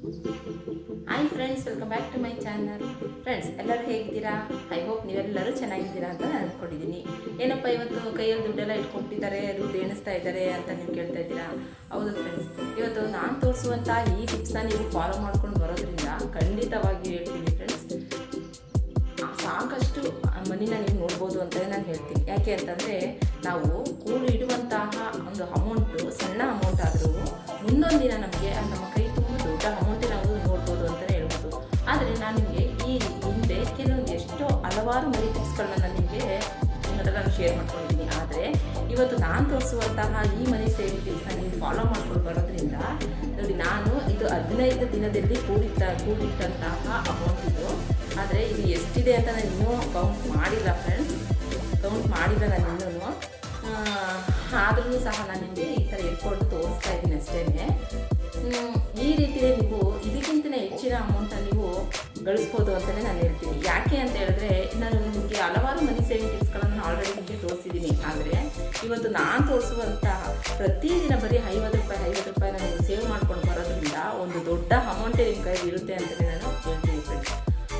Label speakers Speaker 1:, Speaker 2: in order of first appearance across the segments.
Speaker 1: Hi friends welcome back to my channel friends ಎಲ್ಲರೂ ಹೇಗಿದ್ದೀರಾ? I hope ನೀವೆಲ್ಲರೂ ಚೆನ್ನಾಗಿದ್ದೀರಾ ಅಂತ ನಾನು ಅಂದ್ಕೊಂಡಿದ್ದೀನಿ ಏನಪ್ಪ ಇವತ್ತು ಕೈಯಲ್ಲಿ ದುಡ್ಡೆಲ್ಲ ಇಟ್ಕೊಂಡಿದ್ದಾರೆ ದುಡ್ಡು ಎಣಿಸ್ತಾ ಇದ್ದಾರೆ ಅಂತ ನೀವು ಕೇಳ್ತಾ ಇದ್ದೀರಾ? ಹೌದು ಫ್ರೆಂಡ್ಸ್ ಇವತ್ತು ನಾನು ತೋರಿಸುವಂಥ ಈ ಟಿಪ್ಸ್ನ ನೀವು ಫಾಲೋ ಮಾಡ್ಕೊಂಡು ಬರೋದ್ರಿಂದ ಖಂಡಿತವಾಗಿ ಹೇಳ್ತೀನಿ ಫ್ರೆಂಡ್ಸ್ ಸಾಕಷ್ಟು ಮನಿನ ನೀವು ನೋಡ್ಬೋದು ಅಂತಲೇ ನಾನು ಹೇಳ್ತೀನಿ. ಯಾಕೆ ಅಂತಂದರೆ ನಾವು ಕೂಡು ಇಡುವಂತಹ ಒಂದು ಅಮೌಂಟು ಸಣ್ಣ ಅಮೌಂಟ್ ಆದರೂ ಮುಂದೊಂದು ದಿನ ನಮಗೆ ನಮ್ಮ ಕೈ ದೊಡ್ಡ ಅಮೌಂಟೇ ನಾವು ನೋಡ್ಬೋದು ಅಂತಲೇ ಹೇಳ್ಬೋದು. ಆದರೆ ನಾನು ನಿಮಗೆ ಈ ಹಿಂದೆ ಕೆಲವೊಂದು ಎಷ್ಟೋ ಹಲವಾರು ಮನಿ ಟಿಪ್ಸ್ಗಳನ್ನ ನಾನು ನಿಮಗೆ ನಿಮ್ಮ ಹತ್ರ ನಾನು ಶೇರ್ ಮಾಡ್ಕೊಂಡಿದ್ದೀನಿ. ಆದರೆ ಇವತ್ತು ನಾನು ತೋರಿಸುವಂತಹ ಈ ಮನಿ ಸೇವಿಂಗ್ ಟಿಪ್ಸ್ನ ನೀವು ಫಾಲೋ ಮಾಡ್ಕೊಂಡು ಬರೋದ್ರಿಂದ ನೋಡಿ, ನಾನು ಇದು ಹದಿನೈದು ದಿನದಲ್ಲಿ ಕೂಡಿಟ್ಟ, ಕೂಡಿಟ್ಟಂತಹ ಅಮೌಂಟ್ ಇದು. ಆದರೆ ಇದು ಎಷ್ಟಿದೆ ಅಂತ ನಾನು ಇನ್ನೂ ಕೌಂಟ್ ಮಾಡಿಲ್ಲ ಫ್ರೆಂಡ್ಸ್ ಕೌಂಟ್ ಮಾಡಿಲ್ಲ ನಾನು ಇನ್ನೂ ಆದ್ರೂ ಸಹ ನಾನು ನಿಮಗೆ ಈ ಥರ ಹೇಳ್ಕೊಂಡು ತೋರಿಸ್ತಾ ಇದ್ದೀನಿ ಅಷ್ಟೇ ಈ ರೀತಿಯಲ್ಲಿ ನೀವು ಇದಕ್ಕಿಂತ ಹೆಚ್ಚಿನ ಅಮೌಂಟ್ ನೀವು ಗಳಿಸ್ಬೋದು ಅಂತಲೇ ನಾನು ಹೇಳ್ತೀನಿ. ಯಾಕೆ ಅಂತ ಹೇಳಿದ್ರೆ ನಾನು ನಿಮಗೆ ಹಲವಾರು ಮನಿ ಸೇವಿಂಗ್ ಟಿಪ್ಸ್ಗಳನ್ನು ಆಲ್ರೆಡಿ ನಿಮಗೆ ತೋರಿಸಿದ್ದೀನಿ. ಆದರೆ, ಇವತ್ತು ನಾನು ತೋರಿಸುವಂಥ ಪ್ರತಿದಿನ ಬರೀ ಐವತ್ತು ರೂಪಾಯಿ, ಐವತ್ತು ರೂಪಾಯಿನ ನೀವು ಸೇವ್ ಮಾಡ್ಕೊಂಡು ಬರೋದ್ರಿಂದ ಒಂದು ದೊಡ್ಡ ಅಮೌಂಟೇ ನಿಮ್ಮ ಕೈಲಿ ಇರುತ್ತೆ ಅಂತಲೇ ನಾನು ಹೇಳ್ತೀನಿ ಫ್ರೆಂಡ್ಸ್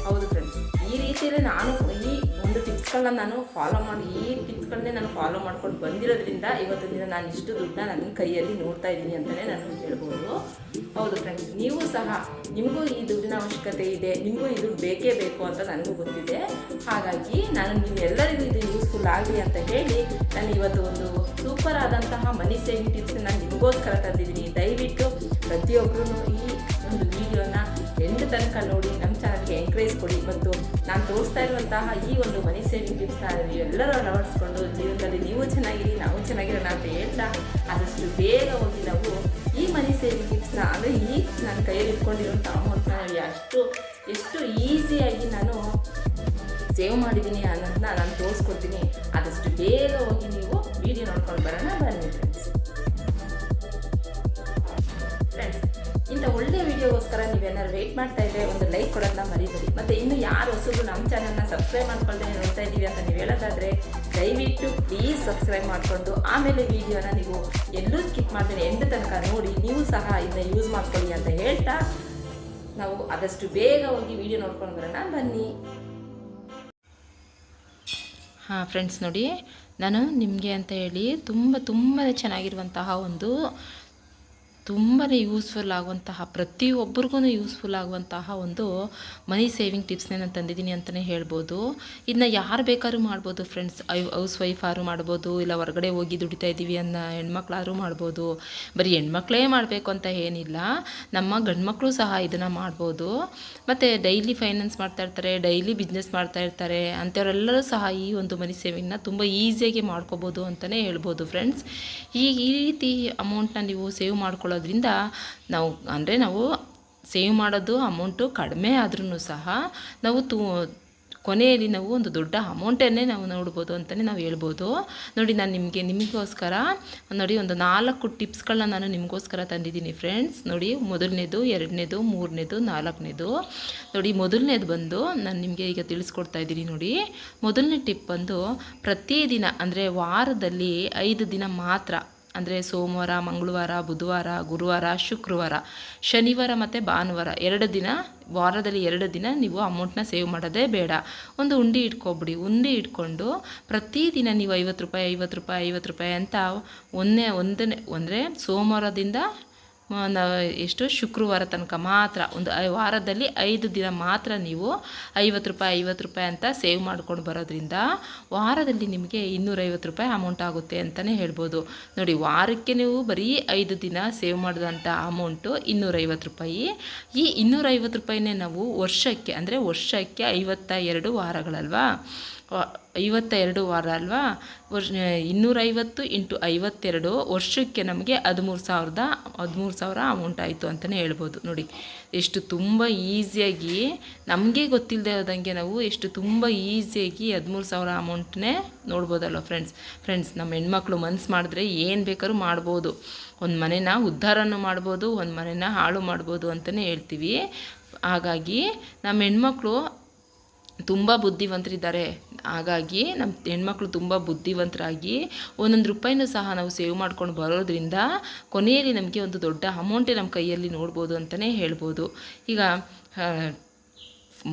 Speaker 1: ಹೌದು ಫ್ರೆಂಡ್ಸ್ ಈ ರೀತಿಯಲ್ಲಿ ನಾನು ಈ ಒಂದು ಟಿಪ್ಸ್ಗಳನ್ನ ನಾನು ಫಾಲೋ ಮಾಡಿ, ಈ ಟಿಪ್ಸ್ಗಳನ್ನೇ ನಾನು ಫಾಲೋ ಮಾಡ್ಕೊಂಡು ಬಂದಿರೋದ್ರಿಂದ ಇವತ್ತಿನ ದಿನ ನಾನು ಇಷ್ಟು ದುಡ್ಡನ್ನ ನನ್ನ ಕೈಯಲ್ಲಿ ನೋಡ್ತಾ ಇದ್ದೀನಿ ಅಂತಲೇ ನಾನು ಹೇಳ್ಬೋದು. ಹೌದು ಫ್ರೆಂಡ್ಸ್ ನೀವು ಸಹ ನಿಮಗೂ ಈ ದುಡ್ಡಿನ ಅವಶ್ಯಕತೆ ಇದೆ, ನಿಮಗೂ ಇದು ಬೇಕೇ ಬೇಕು ಅಂತ ನನಗೂ ಗೊತ್ತಿದೆ. ಹಾಗಾಗಿ ನಾನು ನಿಮ್ಮೆಲ್ಲರಿಗೂ ಇದು ಯೂಸ್ಫುಲ್ ಆಗಲಿ ಅಂತ ಹೇಳಿ ನಾನು ಇವತ್ತು ಒಂದು ಸೂಪರ್ ಆದಂತಹ ಮನಿ ಸೇವಿಂಗ್ ಟಿಪ್ಸ್ ನಾನು ನಿಮಗೋಸ್ಕರ ತಂದಿದ್ದೀನಿ. ದಯವಿಟ್ಟು ಪ್ರತಿಯೊಬ್ಬರೂ ಈ ಒಂದು ವಿಡಿಯೋನ ಎಂಟು ತನಕ ನೋಡಿ ನಮ್ಮ ಚಾನಲ್ಗೆ ಎಂಕರೇಜ್ ಕೊಡಿ ಮತ್ತು ನಾನು ತೋರಿಸ್ತಾ ಇರುವಂತಹ ಈ ಒಂದು ಮನಿ ಸೇವಿಂಗ್ ಟಿಪ್ಸ್ನ ನೀವೆಲ್ಲರೂ ಅಳವಡಿಸ್ಕೊಂಡು ಜೀವನದಲ್ಲಿ ನೀವು ಚೆನ್ನಾಗಿರಿ, ನಾವು ಚೆನ್ನಾಗಿರೋಣ ಅಂತ ಹೇಳ್ತಾ ಆದಷ್ಟು ಬೇಗ ಹೋಗಿ ನಾವು ಈ ಮನಿ ಸೇವಿಂಗ್ ಟಿಪ್ಸ್ನ, ಅಂದರೆ ಈ ನನ್ನ ಕೈಯಲ್ಲಿ ಇಟ್ಕೊಂಡಿರುವಂಥ ಅಮೌಂಟ್ನ ಎಷ್ಟು ಎಷ್ಟು ಈಸಿಯಾಗಿ ನಾನು ಸೇವ್ ಮಾಡಿದ್ದೀನಿ ಅನ್ನೋದನ್ನ ನಾನು ತೋರಿಸ್ಕೊಡ್ತೀನಿ. ಆದಷ್ಟು ಬೇಗ ಹೋಗಿ ನೀವು ವಿಡಿಯೋ ನೋಡ್ಕೊಂಡು ಬರೋಣ, ಬನ್ನಿ. ವಿಡಿಯೋಗೋಸ್ಕರ ವೇಟ್ ಮಾಡ್ತಾ ಇದ್ರೆ ಒಂದು ಲೈಕ್ ಕೊಡೋದನ್ನ ಮರಿಬೇಡಿ. ಮತ್ತು ಇನ್ನು ಯಾರು ಹೊಸಬ್ರು ನಮ್ಮ ಚಾನಲ್ನ ಸಬ್ಸ್ಕ್ರೈಬ್ ಮಾಡ್ಕೊಳ್ದೆ ನೋಡ್ತಾ ಇದ್ದೀವಿ ಅಂತ ನೀವು ಹೇಳೋದಾದರೆ, ದಯವಿಟ್ಟು ಪ್ಲೀಸ್ ಸಬ್ಸ್ಕ್ರೈಬ್ ಮಾಡಿಕೊಂಡು ಆಮೇಲೆ ವಿಡಿಯೋನ ನೀವು ಎಲ್ಲೂ ಸ್ಕಿಪ್ ಮಾಡ್ತೀನಿ ಎಂಟು ತನಕ ನೋಡಿ, ನೀವು ಸಹ ಇದನ್ನ ಯೂಸ್ ಮಾಡ್ಕೊಳ್ಳಿ ಅಂತ ಹೇಳ್ತಾ ನಾವು ಆದಷ್ಟು ಬೇಗ ಹೋಗಿ ವಿಡಿಯೋ ನೋಡ್ಕೊಂಡು ಬರೋಣ. ಬನ್ನಿ. ಹಾಂ ಫ್ರೆಂಡ್ಸ್ ನೋಡಿ, ನಾನು ನಿಮಗೆ ಅಂತ ಹೇಳಿ ತುಂಬ ತುಂಬಾ ಚೆನ್ನಾಗಿರುವಂತಹ ಒಂದು ತುಂಬಾ ಯೂಸ್ಫುಲ್ ಆಗುವಂತಹ ಪ್ರತಿಯೊಬ್ಬರಿಗೂ ಯೂಸ್ಫುಲ್ ಆಗುವಂತಹ ಒಂದು ಮನಿ ಸೇವಿಂಗ್ ಟಿಪ್ಸ್ನೇ ನಾನು ತಂದಿದ್ದೀನಿ ಅಂತಲೇ ಹೇಳ್ಬೋದು. ಇದನ್ನ ಯಾರು ಬೇಕಾದ್ರೂ ಮಾಡ್ಬೋದು ಫ್ರೆಂಡ್ಸ್ ಹೌಸ್ ಆರು ಮಾಡ್ಬೋದು, ಇಲ್ಲ ಹೊರಗಡೆ ಹೋಗಿ ದುಡಿತಾ ಇದ್ದೀವಿ ಅನ್ನೋ ಹೆಣ್ಮಕ್ಳಾದ್ರೂ ಮಾಡ್ಬೋದು. ಬರೀ ಹೆಣ್ಮಕ್ಳೇ ಮಾಡಬೇಕು ಅಂತ ಏನಿಲ್ಲ, ನಮ್ಮ ಗಂಡ್ಮಕ್ಳು ಸಹ ಇದನ್ನು ಮಾಡ್ಬೋದು. ಮತ್ತು ಡೈಲಿ ಫೈನಾನ್ಸ್ ಮಾಡ್ತಾ ಇರ್ತಾರೆ ಡೈಲಿ ಬಿಸ್ನೆಸ್ ಮಾಡ್ತಾ ಇರ್ತಾರೆ, ಅಂಥವರೆಲ್ಲರೂ ಸಹ ಈ ಒಂದು ಮನಿ ಸೇವಿಂಗ್ನ ತುಂಬ ಈಸಿಯಾಗಿ ಮಾಡ್ಕೋಬೋದು ಅಂತಲೇ ಹೇಳ್ಬೋದು ಫ್ರೆಂಡ್ಸ್ ಈ ಈ ರೀತಿ ಅಮೌಂಟ್ನ ನೀವು ಸೇವ್ ಮಾಡ್ಕೊಳ್ಳೋದ್ರಿಂದ ನಾವು, ಅಂದರೆ ನಾವು ಸೇವ್ ಮಾಡೋದು ಅಮೌಂಟು ಕಡಿಮೆ ಆದ್ರೂ ಸಹ ನಾವು ತು, ಕೊನೆಯಲ್ಲಿ ನಾವು ಒಂದು ದೊಡ್ಡ ಅಮೌಂಟನ್ನೇ ನಾವು ನೋಡ್ಬೋದು ಅಂತಲೇ ನಾವು ಹೇಳ್ಬೋದು. ನೋಡಿ, ನಾನು ನಿಮಗೆ, ನಿಮಗೋಸ್ಕರ ನೋಡಿ, ಒಂದು ನಾಲ್ಕು ಟಿಪ್ಸ್ಗಳನ್ನ ನಾನು ನಿಮಗೋಸ್ಕರ ತಂದಿದ್ದೀನಿ ಫ್ರೆಂಡ್ಸ್ ನೋಡಿ, ಮೊದಲನೇದು, ಎರಡನೇದು, ಮೂರನೇದು, ನಾಲ್ಕನೇದು. ನೋಡಿ, ಮೊದಲನೇದು ಬಂದು ನಾನು ನಿಮಗೆ ಈಗ ತಿಳಿಸ್ಕೊಡ್ತಾ ಇದ್ದೀನಿ ನೋಡಿ. ಮೊದಲನೇ ಟಿಪ್ ಬಂದು ಪ್ರತಿದಿನ ಅಂದರೆ ವಾರದಲ್ಲಿ ಐದು ದಿನ ಮಾತ್ರ ಅಂದರೆ ಸೋಮವಾರ, ಮಂಗಳವಾರ, ಬುಧವಾರ, ಗುರುವಾರ, ಶುಕ್ರವಾರ, ಶನಿವಾರ ಮತ್ತು ಭಾನುವಾರ. ಎರಡು ದಿನ, ವಾರದಲ್ಲಿ ಎರಡು ದಿನ ನೀವು ಅಮೌಂಟ್ನ ಸೇವ್ ಮಾಡೋದೇ ಬೇಡ. ಒಂದು ಉಂಡಿ ಇಟ್ಕೊಬಿಡಿ. ಉಂಡಿ ಇಟ್ಕೊಂಡು ಪ್ರತಿದಿನ ನೀವು ಐವತ್ತು ರೂಪಾಯಿ ಐವತ್ತು ರೂಪಾಯಿ ಐವತ್ತು ರೂಪಾಯಿ ಅಂತ ಒಂದನೇ ಒಂದನೇ ಅಂದರೆ ಸೋಮವಾರದಿಂದ ಎಷ್ಟು? ಶುಕ್ರವಾರ ತನಕ ಮಾತ್ರ, ಒಂದು ವಾರದಲ್ಲಿ ಐದು ದಿನ ಮಾತ್ರ ನೀವು ಐವತ್ತು ರೂಪಾಯಿ ಐವತ್ತು ರೂಪಾಯಿ ಅಂತ ಸೇವ್ ಮಾಡ್ಕೊಂಡು ಬರೋದ್ರಿಂದ ವಾರದಲ್ಲಿ ನಿಮಗೆ ಇನ್ನೂರೈವತ್ತು ರೂಪಾಯಿ ಅಮೌಂಟ್ ಆಗುತ್ತೆ ಅಂತಲೇ ಹೇಳ್ಬೋದು. ನೋಡಿ, ವಾರಕ್ಕೆ ನೀವು ಬರೀ ಐದು ದಿನ ಸೇವ್ ಮಾಡಿದಂಥ ಅಮೌಂಟು ಇನ್ನೂರೈವತ್ತು ರೂಪಾಯಿ. ಈ ಇನ್ನೂರೈವತ್ತು ರೂಪಾಯಿನೇ ನಾವು ವರ್ಷಕ್ಕೆ, ಅಂದರೆ ವರ್ಷಕ್ಕೆ ಐವತ್ತ ಎರಡು ವಾರಗಳಲ್ವಾ? ವ- ಐವತ್ತ ಎರಡು ವಾರ ಅಲ್ವಾ? ವರ್ಷ ಇನ್ನೂರೈವತ್ತು ಇಂಟು ಐವತ್ತೆರಡು ವರ್ಷಕ್ಕೆ ನಮಗೆ ಹದಿಮೂರು ಸಾವಿರದ, ಹದಿಮೂರು ಸಾವಿರ ಅಮೌಂಟ್ ಆಯಿತು ಅಂತಲೇ ಹೇಳ್ಬೋದು. ನೋಡಿ, ಎಷ್ಟು ತುಂಬ ಈಸಿಯಾಗಿ ನಮಗೆ ಗೊತ್ತಿಲ್ಲದೆ ಹೋದಂಗೆ ನಾವು ಎಷ್ಟು ತುಂಬ ಈಸಿಯಾಗಿ ಹದಿಮೂರು ಸಾವಿರ ಅಮೌಂಟ್ನೇ ನೋಡ್ಬೋದಲ್ವ ಫ್ರೆಂಡ್ಸ್ ಫ್ರೆಂಡ್ಸ್ ನಮ್ಮ ಹೆಣ್ಮಕ್ಳು ಮನ್ಸು ಮಾಡಿದ್ರೆ ಏನು ಬೇಕಾದ್ರೂ ಮಾಡ್ಬೋದು. ಒಂದು ಮನೇನ ಉದ್ಧಾರನೂ ಮಾಡ್ಬೋದು, ಒಂದು ಮನೆನ ಹಾಳು ಮಾಡ್ಬೋದು ಅಂತಲೇ ಹೇಳ್ತೀವಿ. ಹಾಗಾಗಿ, ನಮ್ಮ ಹೆಣ್ಮಕ್ಳು ತುಂಬ ಬುದ್ಧಿವಂತರಿದ್ದಾರೆ. ಹಾಗಾಗಿ ನಮ್ಮ ಹೆಣ್ಮಕ್ಳು ತುಂಬ ಬುದ್ಧಿವಂತರಾಗಿ ಒಂದೊಂದು ರೂಪಾಯಿನೂ ಸಹ ನಾವು ಸೇವ್ ಮಾಡ್ಕೊಂಡು ಬರೋದ್ರಿಂದ ಕೊನೆಯಲ್ಲಿ ನಮಗೆ ಒಂದು ದೊಡ್ಡ ಅಮೌಂಟೇ ನಮ್ಮ ಕೈಯಲ್ಲಿ ನೋಡ್ಬೋದು ಅಂತಲೇ ಹೇಳ್ಬೋದು. ಈಗ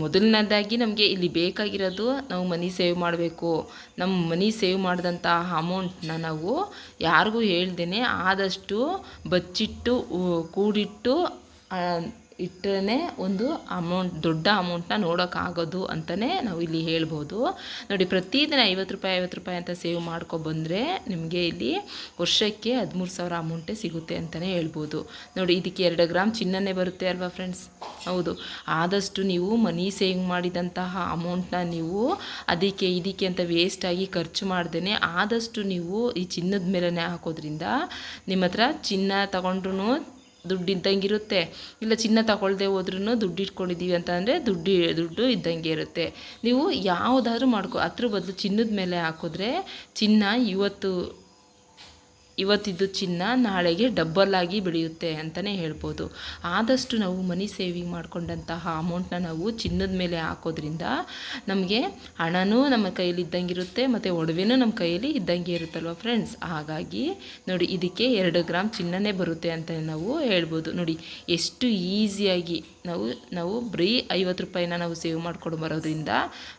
Speaker 1: ಮೊದಲನೇದಾಗಿ ನಮಗೆ ಇಲ್ಲಿ ಬೇಕಾಗಿರೋದು ನಾವು ಮನಿ ಸೇವ್ ಮಾಡಬೇಕು. ನಮ್ಮ ಮನಿ ಸೇವ್ ಮಾಡಿದಂಥ ಅಮೌಂಟ್ನ ನಾವು ಯಾರಿಗೂ ಹೇಳ್ದೇ ಆದಷ್ಟು ಬಚ್ಚಿಟ್ಟು ಕೂಡಿಟ್ಟು ಇಟ್ಟರೆ ಒಂದು ಅಮೌಂಟ್ ದೊಡ್ಡ ಅಮೌಂಟ್ನ ನೋಡೋಕ್ಕಾಗೋದು ಅಂತಲೇ ನಾವು ಇಲ್ಲಿ ಹೇಳ್ಬೋದು. ನೋಡಿ, ಪ್ರತಿದಿನ ಐವತ್ತು ರೂಪಾಯಿ ಐವತ್ತು ರೂಪಾಯಿ ಅಂತ ಸೇವ್ ಮಾಡ್ಕೊಬಂದರೆ ನಿಮಗೆ ಇಲ್ಲಿ ವರ್ಷಕ್ಕೆ ಹದಿಮೂರು ಸಾವಿರ ಅಮೌಂಟೇ ಸಿಗುತ್ತೆ ಅಂತಲೇ ಹೇಳ್ಬೋದು. ನೋಡಿ, ಇದಕ್ಕೆ ಎರಡು ಗ್ರಾಮ್ ಚಿನ್ನನೇ ಬರುತ್ತೆ ಅಲ್ವಾ ಫ್ರೆಂಡ್ಸ್ ಹೌದು. ಆದಷ್ಟು ನೀವು ಮನಿ ಸೇವಿಂಗ್ ಮಾಡಿದಂತಹ ಅಮೌಂಟ್ನ ನೀವು ಅದಕ್ಕೆ, ಇದಕ್ಕೆ ಅಂತ ವೇಸ್ಟಾಗಿ ಖರ್ಚು ಮಾಡ್ದೇ ಆದಷ್ಟು ನೀವು ಈ ಚಿನ್ನದ ಮೇಲೇ ಹಾಕೋದ್ರಿಂದ ನಿಮ್ಮ ಹತ್ರ ಚಿನ್ನ ತಗೊಂಡ್ರು ದುಡ್ಡು ಇದ್ದಂಗಿರುತ್ತೆ ಇಲ್ಲ ಚಿನ್ನ ತಗೊಳ್ಳದೆ ಹೋದ್ರೂ ದುಡ್ಡು ಇಟ್ಕೊಂಡಿದ್ದೀವಿ ಅಂತ ಅಂದರೆ ದುಡ್ಡು ದುಡ್ಡು ಇದ್ದಂಗೆ ಇರುತ್ತೆ. ನೀವು ಯಾವುದಾದ್ರೂ ಮಾಡ್ಕೊ, ಅದ್ರ ಬದಲು ಚಿನ್ನದ ಮೇಲೆ ಹಾಕಿದ್ರೆ ಚಿನ್ನ ಇವತ್ತು ಇವತ್ತಿದ್ದು ಚಿನ್ನ ನಾಳೆಗೆ ಡಬ್ಬಲ್ ಆಗಿ ಬೆಳೆಯುತ್ತೆ ಅಂತಲೇ ಹೇಳ್ಬೋದು. ಆದಷ್ಟು ನಾವು ಮನಿ ಸೇವಿಂಗ್ ಮಾಡಿಕೊಂಡಂತಹ ಅಮೌಂಟ್ನ ನಾವು ಚಿನ್ನದ ಮೇಲೆ ಹಾಕೋದ್ರಿಂದ ನಮಗೆ ಹಣನೂ ನಮ್ಮ ಕೈಯಲ್ಲಿ ಇದ್ದಂಗಿರುತ್ತೆ ಮತ್ತು ಒಡವೆನೂ ನಮ್ಮ ಕೈಯಲ್ಲಿ ಇದ್ದಂಗೆ ಇರುತ್ತಲ್ವ ಫ್ರೆಂಡ್ಸ್ ಹಾಗಾಗಿ ನೋಡಿ, ಇದಕ್ಕೆ ಎರಡು ಗ್ರಾಮ್ ಚಿನ್ನನೇ ಬರುತ್ತೆ ಅಂತ ನಾವು ಹೇಳ್ಬೋದು. ನೋಡಿ, ಎಷ್ಟು ಈಸಿಯಾಗಿ ನಾವು ನಾವು ಬರೀ ಐವತ್ತು ರೂಪಾಯಿನ ನಾವು ಸೇವ್ ಮಾಡ್ಕೊಂಡು ಬರೋದ್ರಿಂದ,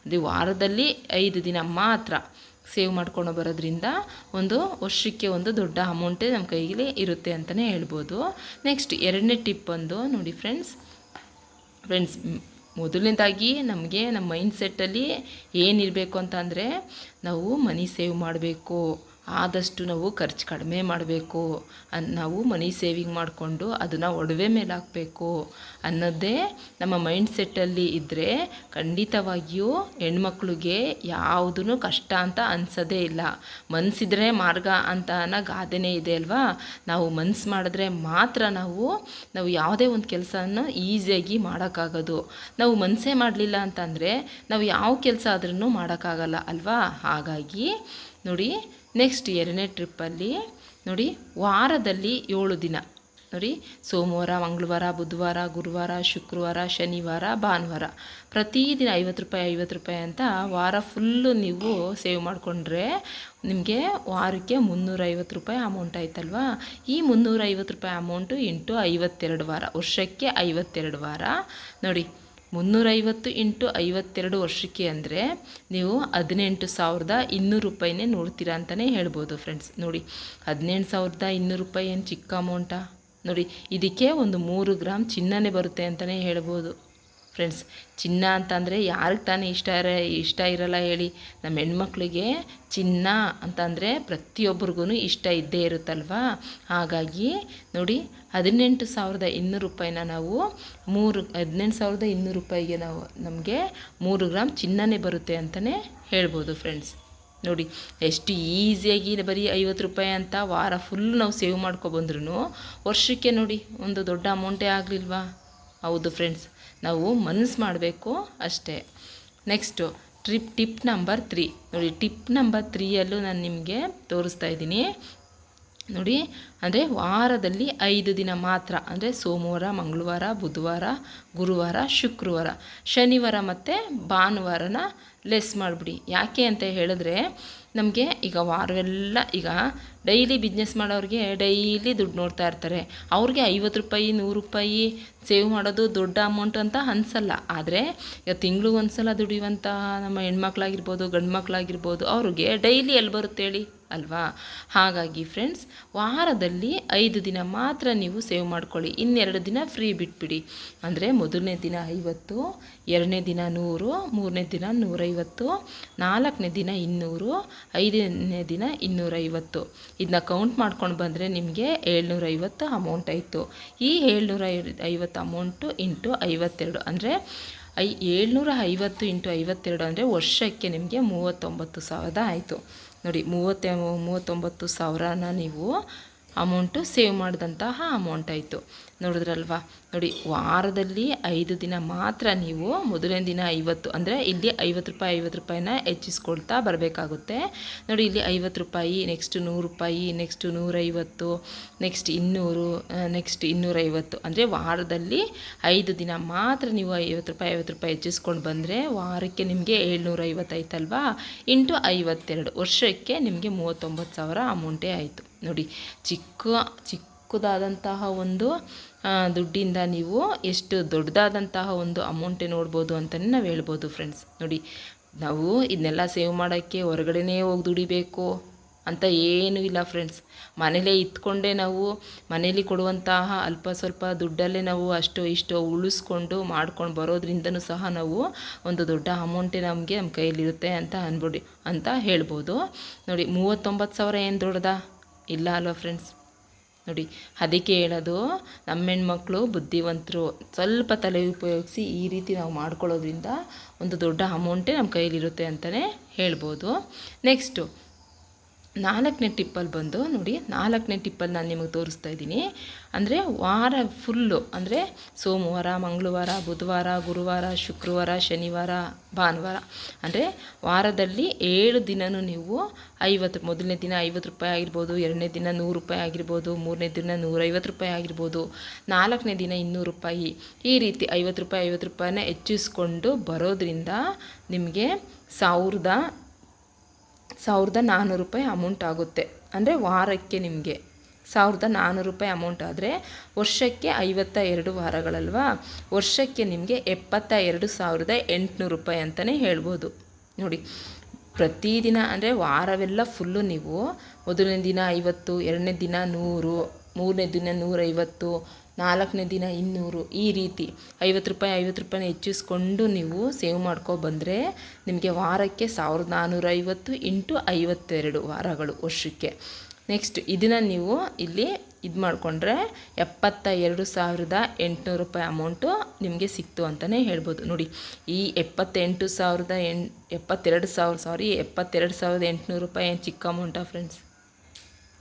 Speaker 1: ಅದು ವಾರದಲ್ಲಿ ಐದು ದಿನ ಮಾತ್ರ ಸೇವ್ ಮಾಡ್ಕೊಂಡು ಬರೋದ್ರಿಂದ ಒಂದು ವರ್ಷಕ್ಕೆ ಒಂದು ದೊಡ್ಡ ಅಮೌಂಟೇ ನಮ್ಮ ಕೈಗೆ ಇರುತ್ತೆ ಅಂತಲೇ ಹೇಳ್ಬೋದು. ನೆಕ್ಸ್ಟ್ ಎರಡನೇ ಟಿಪ್ ಬಂದು ನೋಡಿ ಫ್ರೆಂಡ್ಸ್ ಫ್ರೆಂಡ್ಸ್ ಮೊದಲನೇದಾಗಿ ನಮಗೆ ನಮ್ಮ ಮೈಂಡ್ ಸೆಟ್ಟಲ್ಲಿ ಏನಿರಬೇಕು ಅಂತ ಅಂದರೆ ನಾವು ಮನಿ ಸೇವ್ ಮಾಡಬೇಕು. ಆದಷ್ಟು ನಾವು ಖರ್ಚು ಕಡಿಮೆ ಮಾಡಬೇಕು ನಾವು ಮನಿ ಸೇವಿಂಗ್ ಮಾಡಿಕೊಂಡು ಅದನ್ನು ಒಡವೆ ಮೇಲೆ ಹಾಕಬೇಕು ಅನ್ನೋದೇ ನಮ್ಮ ಮೈಂಡ್ ಸೆಟ್ಟಲ್ಲಿ ಇದ್ದರೆ ಖಂಡಿತವಾಗಿಯೂ ಹೆಣ್ಮಕ್ಳಿಗೆ ಯಾವುದೂ ಕಷ್ಟ ಅಂತ ಅನ್ಸೋದೇ ಇಲ್ಲ. ಮನಸ್ಸಿದ್ರೆ ಮಾರ್ಗ ಅಂತ ಅನ್ನೋ ಗಾದೆನೇ ಇದೆ ಅಲ್ವಾ? ನಾವು ಮನ್ಸು ಮಾಡಿದ್ರೆ ಮಾತ್ರ ನಾವು ನಾವು ಯಾವುದೇ ಒಂದು ಕೆಲಸನ ಈಸಿಯಾಗಿ ಮಾಡೋಕ್ಕಾಗೋದು. ನಾವು ಮನಸ್ಸೇ ಮಾಡಲಿಲ್ಲ ಅಂತಂದರೆ ನಾವು ಯಾವ ಕೆಲಸ ಆದ್ರೂ ಮಾಡೋಕ್ಕಾಗಲ್ಲ ಅಲ್ವಾ? ಹಾಗಾಗಿ ನೋಡಿ ನೆಕ್ಸ್ಟ್ ಎರಡನೇ ಟ್ರಿಪ್ಪಲ್ಲಿ ನೋಡಿ ವಾರದಲ್ಲಿ ಏಳು ದಿನ. ನೋಡಿ ಸೋಮವಾರ, ಮಂಗಳವಾರ, ಬುಧವಾರ, ಗುರುವಾರ, ಶುಕ್ರವಾರ, ಶನಿವಾರ, ಭಾನುವಾರ. ಪ್ರತಿದಿನ ಐವತ್ತು ರೂಪಾಯಿ ಐವತ್ತು ರೂಪಾಯಿ ಅಂತ ವಾರ ಫುಲ್ಲು ನೀವು ಸೇವ್ ಮಾಡಿಕೊಂಡ್ರೆ ನಿಮಗೆ ವಾರಕ್ಕೆ ಮುನ್ನೂರೈವತ್ತು ರೂಪಾಯಿ ಅಮೌಂಟ್ ಆಯ್ತಲ್ವಾ? ಈ ಮುನ್ನೂರೈವತ್ತು ರೂಪಾಯಿ ಅಮೌಂಟು ಇಂಟು ಐವತ್ತೆರಡು ವಾರ, ವರ್ಷಕ್ಕೆ ಐವತ್ತೆರಡು ವಾರ. ನೋಡಿ ಮುನ್ನೂರೈವತ್ತು ಇಂಟು ಐವತ್ತೆರಡು ವರ್ಷಕ್ಕೆ ಅಂದರೆ ನೀವು ಹದಿನೆಂಟು ಸಾವಿರದ ಇನ್ನೂರು ರೂಪಾಯಿನೇ ನೋಡ್ತೀರಾ ಅಂತಲೇ ಹೇಳ್ಬೋದು ಫ್ರೆಂಡ್ಸ್ ನೋಡಿ, ಹದಿನೆಂಟು ಸಾವಿರದ ಇನ್ನೂರು ರೂಪಾಯಿ ಏನು ಚಿಕ್ಕ ಅಮೌಂಟಾ ನೋಡಿ, ಇದಕ್ಕೆ ಒಂದು ಮೂರು ಗ್ರಾಮ್ ಚಿನ್ನನೇ ಬರುತ್ತೆ ಅಂತಲೇ ಹೇಳ್ಬೋದು. ಫ್ರೆಂಡ್ಸ್, ಚಿನ್ನ ಅಂತಂದರೆ ಯಾರಿಗೆ ತಾನೇ ಇಷ್ಟ ಇರ, ಇಷ್ಟ ಇರಲ್ಲ ಹೇಳಿ. ನಮ್ಮ ಹೆಣ್ಮಕ್ಳಿಗೆ ಚಿನ್ನ ಅಂತಂದರೆ ಪ್ರತಿಯೊಬ್ಬರಿಗೂ ಇಷ್ಟ ಇದ್ದೇ ಇರುತ್ತಲ್ವಾ? ಹಾಗಾಗಿ ನೋಡಿ, ಹದಿನೆಂಟು ಸಾವಿರದ ಇನ್ನೂರು ರೂಪಾಯಿನ ನಾವು ಮೂರು, ಹದಿನೆಂಟು ಸಾವಿರದ ಇನ್ನೂರು ರೂಪಾಯಿಗೆ ನಾವು ನಮಗೆ ಮೂರು ಗ್ರಾಮ್ ಚಿನ್ನನೇ ಬರುತ್ತೆ ಅಂತಲೇ ಹೇಳ್ಬೋದು ಫ್ರೆಂಡ್ಸ್. ನೋಡಿ, ಎಷ್ಟು ಈಸಿಯಾಗಿ ಬರೀ ಐವತ್ತು ರೂಪಾಯಿ ಅಂತ ವಾರ ಫುಲ್ ನಾವು ಸೇವ್ ಮಾಡ್ಕೊಬಂದ್ರೂ ವರ್ಷಕ್ಕೆ ನೋಡಿ, ಒಂದು ದೊಡ್ಡ ಅಮೌಂಟೇ ಆಗಲಿಲ್ವಾ? ಹೌದು ಫ್ರೆಂಡ್ಸ್. ನಾವು ಮನಸ್ಸು ಮಾಡಬೇಕು ಅಷ್ಟೇ. Next trip tip number three ನೋಡಿ ಟಿಪ್ ನಂಬರ್ ತ್ರೀಯಲ್ಲೂ ನಾನು ನಿಮಗೆ ತೋರಿಸ್ತಾ ಇದ್ದೀನಿ. ನೋಡಿ, ಅಂದರೆ ವಾರದಲ್ಲಿ ಐದು ದಿನ ಮಾತ್ರ, ಅಂದರೆ ಸೋಮವಾರ, ಮಂಗಳವಾರ, ಬುಧವಾರ, ಗುರುವಾರ, ಶುಕ್ರವಾರ, ಶನಿವಾರ ಮತ್ತು ಭಾನುವಾರನ ಲೆಸ್ ಮಾಡಿಬಿಡಿ. ಯಾಕೆ ಅಂತ ಹೇಳಿದ್ರೆ, ನಮಗೆ ಈಗ ವಾರವೆಲ್ಲ, ಈಗ ಡೈಲಿ ಬಿಸ್ನೆಸ್ ಮಾಡೋರಿಗೆ ಡೈಲಿ ದುಡ್ಡು ನೋಡ್ತಾ ಇರ್ತಾರೆ. ಅವ್ರಿಗೆ ಐವತ್ತು ರೂಪಾಯಿ, ನೂರು ರೂಪಾಯಿ ಸೇವ್ ಮಾಡೋದು ದೊಡ್ಡ ಅಮೌಂಟ್ ಅಂತ ಅನ್ಸಲ್ಲ. ಆದರೆ, ಈಗ ತಿಂಗ್ಳಿಗೆ ಒಂದು ಸಲ ದುಡಿಯುವಂಥ ನಮ್ಮ ಹೆಣ್ಮಕ್ಳಾಗಿರ್ಬೋದು ಗಂಡು ಮಕ್ಕಳಾಗಿರ್ಬೋದು ಅವ್ರಿಗೆ ಡೈಲಿ ಎಲ್ಲಿ ಬರುತ್ತೆ ಹೇಳಿ? ಅಲ್ವಾ? ಹಾಗಾಗಿ ಫ್ರೆಂಡ್ಸ್ ವಾರದಲ್ಲಿ ಐದು ದಿನ ಮಾತ್ರ ನೀವು ಸೇವ್ ಮಾಡ್ಕೊಳ್ಳಿ. ಇನ್ನೆರಡು ದಿನ ಫ್ರೀ ಬಿಟ್ಬಿಡಿ. ಅಂದರೆ ಮೊದಲನೇ ದಿನ ಐವತ್ತು, ಎರಡನೇ ದಿನ ನೂರು, ಮೂರನೇ ದಿನ ನೂರೈವತ್ತು, ನಾಲ್ಕನೇ ದಿನ ಇನ್ನೂರು, ಐದನೇ ದಿನ ಇನ್ನೂರೈವತ್ತು. ಇದನ್ನ ಕೌಂಟ್ ಮಾಡ್ಕೊಂಡು ಬಂದರೆ ನಿಮಗೆ ಏಳ್ನೂರೈವತ್ತು ಅಮೌಂಟ್ ಆಯಿತು. ಈ ಏಳ್ನೂರ ಐವತ್ತು ಅಮೌಂಟು ಇಂಟು ಐವತ್ತೆರಡು. ಅಂದರೆ ಐ ಏಳ್ನೂರ ಐವತ್ತು ಇಂಟು ಐವತ್ತೆರಡು ಅಂದರೆ ವರ್ಷಕ್ಕೆ ನಿಮಗೆ ಮೂವತ್ತೊಂಬತ್ತು ಸಾವಿರದ ಆಯಿತು. ನೋಡಿ ಮೂವತ್ತೆ ಮೂವತ್ತೊಂಬತ್ತು ಸಾವಿರನ ನೀವು ಅಮೌಂಟು ಸೇವ್ ಮಾಡಿದಂತಹ ಅಮೌಂಟ್ ಆಯಿತು. ನೋಡಿದ್ರಲ್ವಾ? ನೋಡಿ, ವಾರದಲ್ಲಿ ಐದು ದಿನ ಮಾತ್ರ ನೀವು ಮೊದಲನೇ ದಿನ ಐವತ್ತು, ಅಂದರೆ ಇಲ್ಲಿ ಐವತ್ತು ರೂಪಾಯಿ, ಐವತ್ತು ರೂಪಾಯಿನ ಹೆಚ್ಚಿಸ್ಕೊಳ್ತಾ ಬರಬೇಕಾಗುತ್ತೆ. ನೋಡಿ, ಇಲ್ಲಿ ಐವತ್ತು ರೂಪಾಯಿ ನೆಕ್ಸ್ಟ್ ನೂರು ರೂಪಾಯಿ ನೆಕ್ಸ್ಟ್ ನೂರೈವತ್ತು ನೆಕ್ಸ್ಟ್ ಇನ್ನೂರು ನೆಕ್ಸ್ಟ್ ಇನ್ನೂರೈವತ್ತು. ಅಂದರೆ ವಾರದಲ್ಲಿ ಐದು ದಿನ ಮಾತ್ರ ನೀವು ಐವತ್ತು ರೂಪಾಯಿ ಐವತ್ತು ರೂಪಾಯಿ ಹೆಚ್ಚಿಸ್ಕೊಂಡು ಬಂದರೆ ವಾರಕ್ಕೆ ನಿಮಗೆ ಏಳ್ನೂರ ಐವತ್ತೈತಲ್ವಾ ಇಂಟು ಐವತ್ತೆರಡು, ವರ್ಷಕ್ಕೆ ನಿಮಗೆ ಮೂವತ್ತೊಂಬತ್ತು ಸಾವಿರ ಅಮೌಂಟೇ ಆಯಿತು. ನೋಡಿ, ಚಿಕ್ಕ, ಚಿಕ್ಕದಾದಂತಹ ಒಂದು ದುಡ್ಡಿಂದ ನೀವು ಎಷ್ಟು ದೊಡ್ಡದಾದಂತಹ ಒಂದು ಅಮೌಂಟೇ ನೋಡ್ಬೋದು ಅಂತಲೇ ನಾವು ಹೇಳ್ಬೋದು ಫ್ರೆಂಡ್ಸ್ ನೋಡಿ, ನಾವು ಇದನ್ನೆಲ್ಲ ಸೇವ್ ಮಾಡೋಕ್ಕೆ ಹೊರಗಡೆನೇ ಹೋಗಿ ದುಡಿಬೇಕು ಅಂತ ಏನೂ ಇಲ್ಲ ಫ್ರೆಂಡ್ಸ್ ಮನೇಲೇ ಇತ್ಕೊಂಡೇ ನಾವು ಮನೇಲಿ ಕೊಡುವಂತಹ ಅಲ್ಪ ಸ್ವಲ್ಪ ದುಡ್ಡಲ್ಲೇ ನಾವು ಅಷ್ಟು ಇಷ್ಟು ಉಳಿಸ್ಕೊಂಡು ಮಾಡ್ಕೊಂಡು ಬರೋದ್ರಿಂದನೂ ಸಹ ನಾವು ಒಂದು ದೊಡ್ಡ ಅಮೌಂಟೇ ನಮಗೆ ನಮ್ಮ ಕೈಯಲ್ಲಿರುತ್ತೆ ಅಂತ ಅನ್ಬಿಡಿ, ಅಂತ ಹೇಳ್ಬೋದು. ನೋಡಿ, ಮೂವತ್ತೊಂಬತ್ತು ಸಾವಿರ ಏನು ದೊಡ್ಡದಾ? ಇಲ್ಲ ಅಲ್ವ ಫ್ರೆಂಡ್ಸ್ ನೋಡಿ, ಅದಕ್ಕೆ ಹೇಳೋದು ನಮ್ಮ ಹೆಣ್ಮಕ್ಳು ಬುದ್ಧಿವಂತರು. ಸ್ವಲ್ಪ ತಲೆ ಉಪಯೋಗಿಸಿ ಈ ರೀತಿ ನಾವು ಮಾಡ್ಕೊಳ್ಳೋದ್ರಿಂದ ಒಂದು ದೊಡ್ಡ ಅಮೌಂಟೇ ನಮ್ಮ ಕೈಯಲ್ಲಿರುತ್ತೆ ಅಂತಲೇ ಹೇಳ್ಬೋದು. ನೆಕ್ಸ್ಟು ನಾಲ್ಕನೇ ಟಿಪ್ಪಲ್ಲಿ ಬಂದು ನೋಡಿ, ನಾಲ್ಕನೇ ಟಿಪ್ಪಲ್ಲಿ ನಾನು ನಿಮಗೆ ತೋರಿಸ್ತಾ ಇದ್ದೀನಿ. ಅಂದರೆ ವಾರ ಫುಲ್ಲು ಅಂದರೆ ಸೋಮವಾರ, ಮಂಗಳವಾರ, ಬುಧವಾರ, ಗುರುವಾರ, ಶುಕ್ರವಾರ, ಶನಿವಾರ, ಭಾನುವಾರ. ಅಂದರೆ ವಾರದಲ್ಲಿ ಏಳು ದಿನವೂ ನೀವು ಐವತ್ತು, ಮೊದಲನೇ ದಿನ ಐವತ್ತು ರೂಪಾಯಿ ಆಗಿರ್ಬೋದು, ಎರಡನೇ ದಿನ ನೂರು ರೂಪಾಯಿ ಆಗಿರ್ಬೋದು, ಮೂರನೇ ದಿನ ನೂರೈವತ್ತು ರೂಪಾಯಿ ಆಗಿರ್ಬೋದು, ನಾಲ್ಕನೇ ದಿನ ಇನ್ನೂರು ರೂಪಾಯಿ. ಈ ರೀತಿ ಐವತ್ತು ರೂಪಾಯಿ, ಐವತ್ತು ರೂಪಾಯಿನ ಹೆಚ್ಚಿಸ್ಕೊಂಡು ಬರೋದ್ರಿಂದ ನಿಮಗೆ ಸಾವಿರದ ಸಾವಿರದ ನಾನ್ನೂರು ರೂಪಾಯಿ ಅಮೌಂಟ್ ಆಗುತ್ತೆ. ಅಂದರೆ ವಾರಕ್ಕೆ ನಿಮಗೆ ಸಾವಿರದ ನಾನ್ನೂರು ರೂಪಾಯಿ ಅಮೌಂಟ್ ಆದರೆ ವರ್ಷಕ್ಕೆ ಐವತ್ತ ಎರಡು ವಾರಗಳಲ್ವಾ? ವರ್ಷಕ್ಕೆ ನಿಮಗೆ ಎಪ್ಪತ್ತ ಎರಡು ಸಾವಿರದ ಎಂಟುನೂರು ರೂಪಾಯಿ ಅಂತಲೇ ಹೇಳ್ಬೋದು. ನೋಡಿ, ಪ್ರತಿದಿನ ಅಂದರೆ ವಾರವೆಲ್ಲ ಫುಲ್ಲು ನೀವು ಮೊದಲನೇ ದಿನ ಐವತ್ತು, ಎರಡನೇ ದಿನ ನೂರು, ಮೂರನೇ ದಿನ ನೂರೈವತ್ತು ನಾಲ್ಕನೇ ದಿನ ಇನ್ನೂರು ಈ ರೀತಿ ಐವತ್ತು ರೂಪಾಯಿ, ಐವತ್ತು ರೂಪಾಯಿನ ಹೆಚ್ಚಿಸ್ಕೊಂಡು ನೀವು ಸೇವ್ ಮಾಡ್ಕೊಬಂದರೆ ನಿಮಗೆ ವಾರಕ್ಕೆ ಸಾವಿರದ ನಾನ್ನೂರೈವತ್ತು ಇಂಟು ಐವತ್ತೆರಡು ವಾರಗಳು ವರ್ಷಕ್ಕೆ. ನೆಕ್ಸ್ಟ್ ಇದನ್ನು ನೀವು ಇಲ್ಲಿ ಇದು ಮಾಡಿಕೊಂಡ್ರೆ ಎಪ್ಪತ್ತ ಎರಡು ಸಾವಿರದ ಎಂಟುನೂರು ರೂಪಾಯಿ ಅಮೌಂಟು ನಿಮಗೆ ಸಿಕ್ತು ಅಂತಲೇ ಹೇಳ್ಬೋದು. ನೋಡಿ, ಈ ಎಪ್ಪತ್ತೆಂಟು ಸಾವಿರದ ಎಂಟು ಎಪ್ಪತ್ತೆರಡು ಸಾವಿರ ಸಾರಿ ಎಪ್ಪತ್ತೆರಡು ಸಾವಿರದ ಎಂಟುನೂರು ರೂಪಾಯಿ ಏನು ಚಿಕ್ಕ ಅಮೌಂಟಾ ಫ್ರೆಂಡ್ಸ್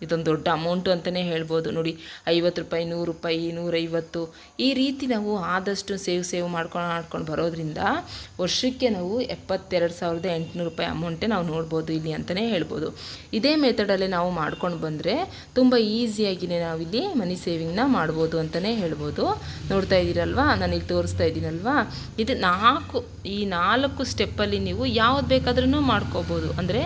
Speaker 1: ಇದೊಂದು ದೊಡ್ಡ ಅಮೌಂಟು ಅಂತಲೇ ಹೇಳ್ಬೋದು. ನೋಡಿ, ಐವತ್ತು ರೂಪಾಯಿ, ನೂರು ರೂಪಾಯಿ, ನೂರೈವತ್ತು. ಈ ರೀತಿ ನಾವು ಆದಷ್ಟು ಸೇವ್ ಸೇವ್ ಮಾಡ್ಕೊಂಡು ಮಾಡ್ಕೊಂಡು ಬರೋದ್ರಿಂದ ವರ್ಷಕ್ಕೆ ನಾವು ಎಪ್ಪತ್ತೆರಡು ಸಾವಿರದ ಎಂಟುನೂರು ರೂಪಾಯಿ ಅಮೌಂಟೇ ನಾವು ನೋಡ್ಬೋದು ಇಲ್ಲಿ ಅಂತಲೇ ಹೇಳ್ಬೋದು. ಇದೇ ಮೆಥಡಲ್ಲೇ ನಾವು ಮಾಡ್ಕೊಂಡು ಬಂದರೆ ತುಂಬ ಈಸಿಯಾಗಿಯೇ ನಾವಿಲ್ಲಿ ಮನಿ ಸೇವಿಂಗ್ನ ಮಾಡ್ಬೋದು ಅಂತಲೇ ಹೇಳ್ಬೋದು. ನೋಡ್ತಾ ಇದ್ದೀರಲ್ವಾ? ಇಲ್ಲಿ ತೋರಿಸ್ತಾ ಇದ್ದೀನಲ್ವಾ? ಇದು ನಾಲ್ಕು, ಈ ನಾಲ್ಕು ಸ್ಟೆಪ್ಪಲ್ಲಿ ನೀವು ಯಾವ್ದು ಬೇಕಾದ್ರೂ ಮಾಡ್ಕೋಬೋದು. ಅಂದರೆ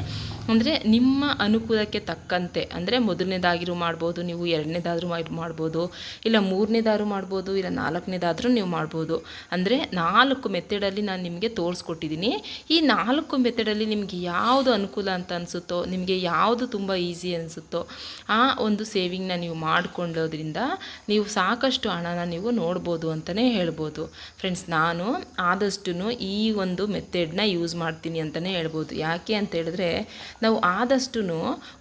Speaker 1: ಅಂದರೆ ನಿಮ್ಮ ಅನುಕೂಲಕ್ಕೆ ತಕ್ಕಂತೆ, ಅಂದರೆ ಮೊದಲನೇದಾಗಿರೂ ಮಾಡ್ಬೋದು, ನೀವು ಎರಡನೇದಾದ್ರೂ ಮಾಡ್ಬೋದು, ಇಲ್ಲ ಮೂರನೇದಾದ್ರೂ ಮಾಡ್ಬೋದು, ಇಲ್ಲ ನಾಲ್ಕನೇದಾದರೂ ನೀವು ಮಾಡ್ಬೋದು. ಅಂದರೆ ನಾಲ್ಕು ಮೆಥಡಲ್ಲಿ ನಾನು ನಿಮಗೆ ತೋರಿಸ್ಕೊಟ್ಟಿದ್ದೀನಿ ಈ ನಾಲ್ಕು ಮೆಥಡಲ್ಲಿ ನಿಮಗೆ ಯಾವುದು ಅನುಕೂಲ ಅಂತ ಅನಿಸುತ್ತೋ, ನಿಮಗೆ ಯಾವುದು ತುಂಬ ಈಸಿ ಅನಿಸುತ್ತೋ, ಆ ಒಂದು ಸೇವಿಂಗ್ನ ನೀವು ಮಾಡಿಕೊಳ್ಳೋದ್ರಿಂದ ನೀವು ಸಾಕಷ್ಟು ಹಣನ ನೀವು ನೋಡ್ಬೋದು ಅಂತಲೇ ಹೇಳ್ಬೋದು. ಫ್ರೆಂಡ್ಸ್ ನಾನು ಆದಷ್ಟು ಈ ಒಂದು ಮೆಥಡ್ನ ಯೂಸ್ ಮಾಡ್ತೀನಿ ಅಂತಲೇ ಹೇಳ್ಬೋದು. ಯಾಕೆ ಅಂತ ಹೇಳಿದ್ರೆ ನಾವು ಆದಷ್ಟು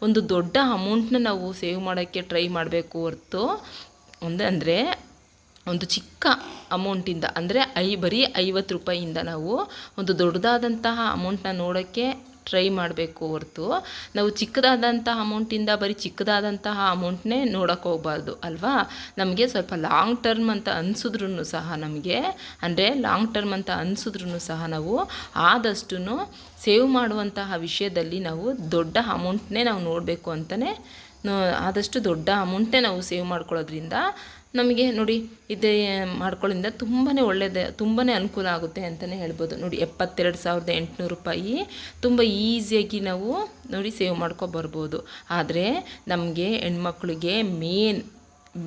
Speaker 1: ಒಂದು ದೊಡ್ಡ ಅಮೌಂಟ್ನ ನಾವು ಸೇವ್ ಮಾಡೋಕ್ಕೆ ಟ್ರೈ ಮಾಡಬೇಕು ಹೊರತು. ಒಂದು ಅಂದರೆ ಒಂದು ಚಿಕ್ಕ ಅಮೌಂಟಿಂದ, ಅಂದರೆ ಐ ಬರೀ ಐವತ್ತು ರೂಪಾಯಿಯಿಂದ ನಾವು ಒಂದು ದೊಡ್ಡದಾದಂತಹ ಅಮೌಂಟ್ನ ನೋಡೋಕ್ಕೆ ಟ್ರೈ ಮಾಡಬೇಕು ಹೊರತು. ನಾವು ಚಿಕ್ಕದಾದಂಥ ಅಮೌಂಟಿಂದ ಬರೀ ಚಿಕ್ಕದಾದಂತಹ ಅಮೌಂಟ್ನೇ ನೋಡೋಕೆ ಹೋಗ್ಬಾರ್ದು, ಅಲ್ವಾ? ನಮಗೆ ಸ್ವಲ್ಪ ಲಾಂಗ್ ಟರ್ಮ್ ಅಂತ ಅನಿಸಿದ್ರೂ ಸಹ ನಮಗೆ, ಅಂದರೆ ಲಾಂಗ್ ಟರ್ಮ್ ಅಂತ ಅನಿಸಿದ್ರೂ ಸಹ ನಾವು ಆದಷ್ಟು ಸೇವ್ ಮಾಡುವಂತಹ ವಿಷಯದಲ್ಲಿ ನಾವು ದೊಡ್ಡ ಅಮೌಂಟ್ನೇ ನಾವು ನೋಡಬೇಕು ಅಂತಲೇ ಆದಷ್ಟು ದೊಡ್ಡ ಅಮೌಂಟೇ ನಾವು ಸೇವ್ ಮಾಡ್ಕೊಳ್ಳೋದ್ರಿಂದ ನಮಗೆ ನೋಡಿ ಇದೇ ಮಾಡ್ಕೊಳ್ಳೋದ್ರಿಂದ ತುಂಬಾ ಒಳ್ಳೆಯದೇ ತುಂಬಾ ಅನುಕೂಲ ಆಗುತ್ತೆ ಅಂತಲೇ ಹೇಳ್ಬೋದು. ನೋಡಿ, ಎಪ್ಪತ್ತೆರಡು ಸಾವಿರದ ಎಂಟುನೂರು ರೂಪಾಯಿ ತುಂಬ ಈಸಿಯಾಗಿ ನಾವು ನೋಡಿ ಸೇವ್ ಮಾಡ್ಕೊಬರ್ಬೋದು. ಆದರೆ ನಮಗೆ ಹೆಣ್ಮಕ್ಳಿಗೆ ಮೇನ್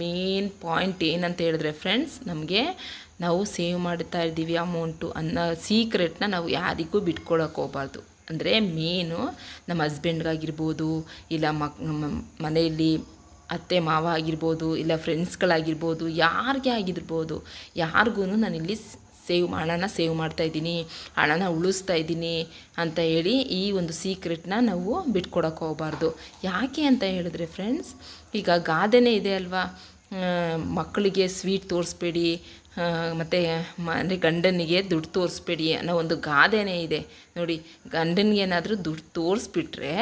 Speaker 1: ಮೇನ್ ಪಾಯಿಂಟ್ ಏನಂತ ಹೇಳಿದ್ರೆ ಫ್ರೆಂಡ್ಸ್, ನಮಗೆ ನಾವು ಸೇವ್ ಮಾಡ್ತಾ ಇದ್ದೀವಿ ಅಮೌಂಟು ಅನ್ನೋ ಸೀಕ್ರೆಟ್ನ ನಾವು ಯಾರಿಗೂ ಬಿಟ್ಕೊಳಕ್ಕೆ ಹೋಗ್ಬಾರ್ದು. ಅಂದರೆ ಮೇನು ನಮ್ಮ ಹಸ್ಬೆಂಡ್ಗಾಗಿರ್ಬೋದು, ಇಲ್ಲ ಮಕ್ ಮನೆಯಲ್ಲಿ ಅತ್ತೆ ಮಾವ ಆಗಿರ್ಬೋದು, ಇಲ್ಲ ಫ್ರೆಂಡ್ಸ್ಗಳಾಗಿರ್ಬೋದು ಯಾರಿಗೆ ಆಗಿರ್ಬೋದು ಯಾರಿಗೂ ನಾನಿಲ್ಲಿ ಸೇವ್ ಹಣನ ಸೇವ್ ಮಾಡ್ತಾ ಇದ್ದೀನಿ, ಹಣನ ಉಳಿಸ್ತಾ ಇದ್ದೀನಿ ಅಂತ ಹೇಳಿ ಈ ಒಂದು ಸೀಕ್ರೆಟ್ನ ನಾವು ಬಿಟ್ಕೊಡೋಕೆ ಹೋಗಬಾರ್ದು. ಯಾಕೆ ಅಂತ ಹೇಳಿದ್ರೆ ಫ್ರೆಂಡ್ಸ್ ಈಗ ಗಾದೆನೇ ಇದೆ ಅಲ್ವಾ? ಮಕ್ಕಳಿಗೆ ಸ್ವೀಟ್ ತೋರಿಸ್ಬೇಡಿ ಮತ್ತು ಅಂದರೆ ಗಂಡನಿಗೆ ದುಡ್ಡು ತೋರಿಸ್ಬೇಡಿ ಅನ್ನೋ ಒಂದು ಗಾದೆನೇ ಇದೆ. ನೋಡಿ, ಗಂಡನಿಗೆ ಏನಾದರೂ ದುಡ್ಡು ತೋರಿಸ್ಬಿಟ್ರೆ